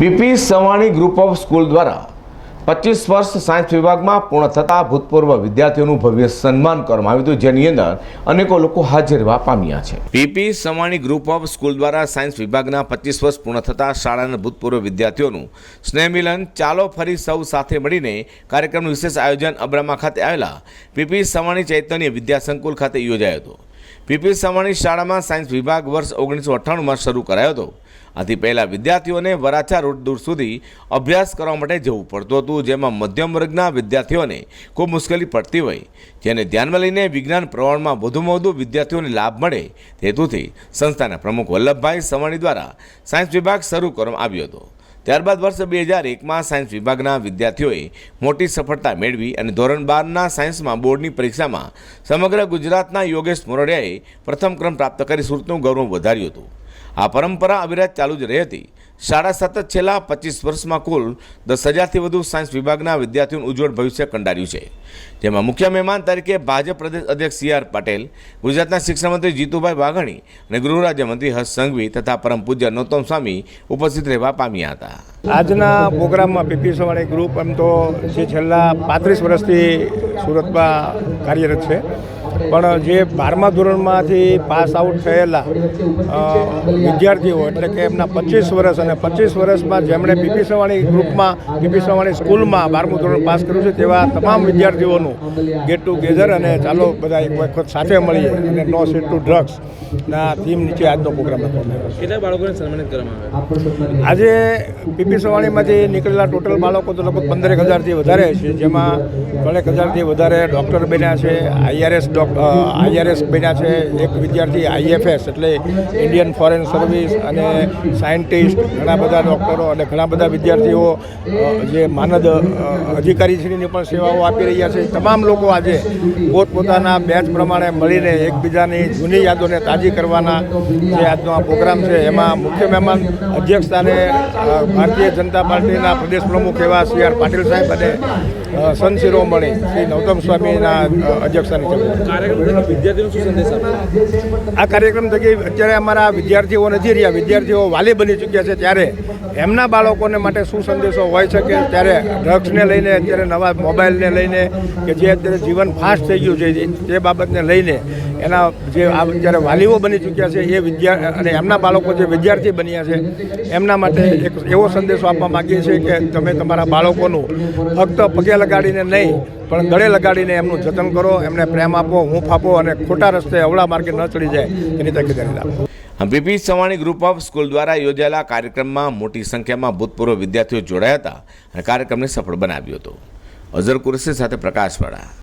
PP Savani group of school દ્વારા પચીસ વર્ષ સાયન્સ વિભાગમાં પૂર્ણ થતા ભૂતપૂર્વ વિદ્યાર્થીઓનું ભવ્ય સન્માન કરવામાં આવ્યું હતું, જેની અંદર અનેકો લોકો હાજર રહેવા પામ્યા છે. PP Savani group of school દ્વારા સાયન્સ વિભાગના પચીસ વર્ષ પૂર્ણ થતાં શાળાના ભૂતપૂર્વ વિદ્યાર્થીઓનું સ્નેહમિલન ચાલો ફરી સૌ સાથે મળીને કાર્યક્રમનું વિશેષ આયોજન અબ્રામા ખાતે આવેલા પીપી સવાણી ચૈતન્ય વિદ્યાસંકુલ ખાતે યોજાયો હતો. પીપી સવાણી શાળામાં સાયન્સ વિભાગ વર્ષ ઓગણીસો અઠ્ઠાણુંમાં શરૂ કરાયો હતો. આથી પહેલાં વિદ્યાર્થીઓને વરાછા રોડ દૂર સુધી અભ્યાસ કરવા માટે જવું પડતું હતું, જેમાં મધ્યમ વર્ગના વિદ્યાર્થીઓને ખૂબ મુશ્કેલી પડતી હોય જેને ધ્યાનમાં લઈને વિજ્ઞાન પ્રવણમાં વધુમાં વધુ વિદ્યાર્થીઓને લાભ મળે તે હેતુથી સંસ્થાના પ્રમુખ વલ્લભભાઈ સવાણી દ્વારા સાયન્સ વિભાગ શરૂ કરવામાં આવ્યો હતો. ત્યારબાદ વર્ષ બે હજાર એકમાં સાયન્સ વિભાગના વિદ્યાર્થીઓએ મોટી સફળતા મેળવી અને ધોરણ બારના સાયન્સમાં બોર્ડની પરીક્ષામાં સમગ્ર ગુજરાતના યોગેશ મોરડિયાએ પ્રથમ ક્રમ પ્રાપ્ત કરી સુરતનું ગૌરવ વધાર્યું હતું. આ પરંપરા અવિરત ચાલુ જ રહી હતી. શાળા સતત છેલ્લા પચીસ વર્ષમાં કુલ દસ હજારથી વધુ સાયન્સ વિભાગના વિદ્યાર્થીઓનું ઉજ્જવળ ભવિષ્ય કંડાર્યું છે. જેમાં મુખ્ય મહેમાન તરીકે ભાજપ પ્રદેશ અધ્યક્ષ સી આર પટેલ, ગુજરાતના શિક્ષણ મંત્રી જીતુભાઈ વાઘાણી અને ગૃહ રાજ્યમંત્રી હર્ષ સંઘવી તથા પરમ પૂજ્ય નૌતમ સ્વામી ઉપસ્થિત રહેવા પામ્યા હતા. આજના પ્રોગ્રામમાં પીપી સવાણી ગ્રુપ એમ તો જે છેલ્લા પાંત્રીસ વર્ષથી સુરતમાં કાર્યરત છે. પણ જે બારમા ધોરણમાંથી પાસ આઉટ થયેલા વિદ્યાર્થીઓ એટલે કે એમના પચીસ વર્ષ અને પચીસ વર્ષમાં જેમણે પીપી સવાણી ગ્રુપમાં પીપી સવાણી સ્કૂલમાં બારમું ધોરણ પાસ કર્યું છે તેવા તમામ વિદ્યાર્થીઓનું ગેટ ટુગેધર અને ચાલો બધા એક વખત સાથે મળીએ અને નો સીટ ટુ ડ્રગ્સ ના થીમ નીચે આજનો પ્રોગ્રામ હતો. કેટલા બાળકોને સન્માનિત કરવામાં આવે આજે પીપી સવાણીમાંથી નીકળેલા ટોટલ બાળકો તો લગભગ પંદરેક હજારથી વધારે છે જેમાં ત્રણેક હજારથી વધારે ડૉક્ટર બન્યા છે આઈઆરએસ આઈઆરએસ બન્યા છે. એક વિદ્યાર્થી આઈએફએસ એટલે ઇન્ડિયન ફોરેન સર્વિસ અને સાયન્ટિસ્ટ ઘણા બધા ડૉક્ટરો અને ઘણા બધા વિદ્યાર્થીઓ જે માનદ અધિકારીશ્રીની પણ સેવાઓ આપી રહ્યા છે. તમામ લોકો આજે પોતપોતાના બેચ પ્રમાણે મળીને એકબીજાની જૂની યાદોને તાજી કરવાના જે આજનો આ પ્રોગ્રામ છે. એમાં મુખ્ય મહેમાન અધ્યક્ષસ્થાને અ, ભારતીય જનતા પાર્ટીના પ્રદેશ પ્રમુખ એવા સી આર પાટીલ સાહેબ અને સંત શિરોમણી શ્રી નૌતમ સ્વામીના અધ્યક્ષસ્થાને આ કાર્યક્રમ થકી અત્યારે અમારા વિદ્યાર્થીઓ નથી રહ્યા. વિદ્યાર્થીઓ વાલી બની ચૂક્યા છે ત્યારે એમના બાળકોને માટે શું સંદેશો હોય છે કે ત્યારે ડ્રગ્સને લઈને અત્યારે નવા મોબાઈલને લઈને કે જે અત્યારે જીવન ફાસ્ટ થઈ ગયું છે તે બાબતને લઈને એના જે આ અત્યારે વાલીઓ બની ચૂક્યા છે એ વિદ્યા, અને એમના બાળકો જે વિદ્યાર્થી બન્યા છે, એમના માટે એક એવો સંદેશો આપવા માગીએ છીએ કે તમે તમારા બાળકોનું ફક્ત પગે લગાડીને નહીં પણ ગળે લગાડીને એમનું જતન કરો, એમને પ્રેમ આપો, હૂંફ આપો અને ખોટા રસ્તે અવળા માર્ગે ન ચડી જાય, એની તકેદારી રાખો. BP Savani group of school દ્વારા યોજાયેલા કાર્યક્રમમાં મોટી સંખ્યામાં ભૂતપૂર્વ વિદ્યાર્થીઓ જોડાયા હતા અને કાર્યક્રમને સફળ બનાવ્યો હતો. અઝર કુરશી સાથે પ્રકાશવાળા.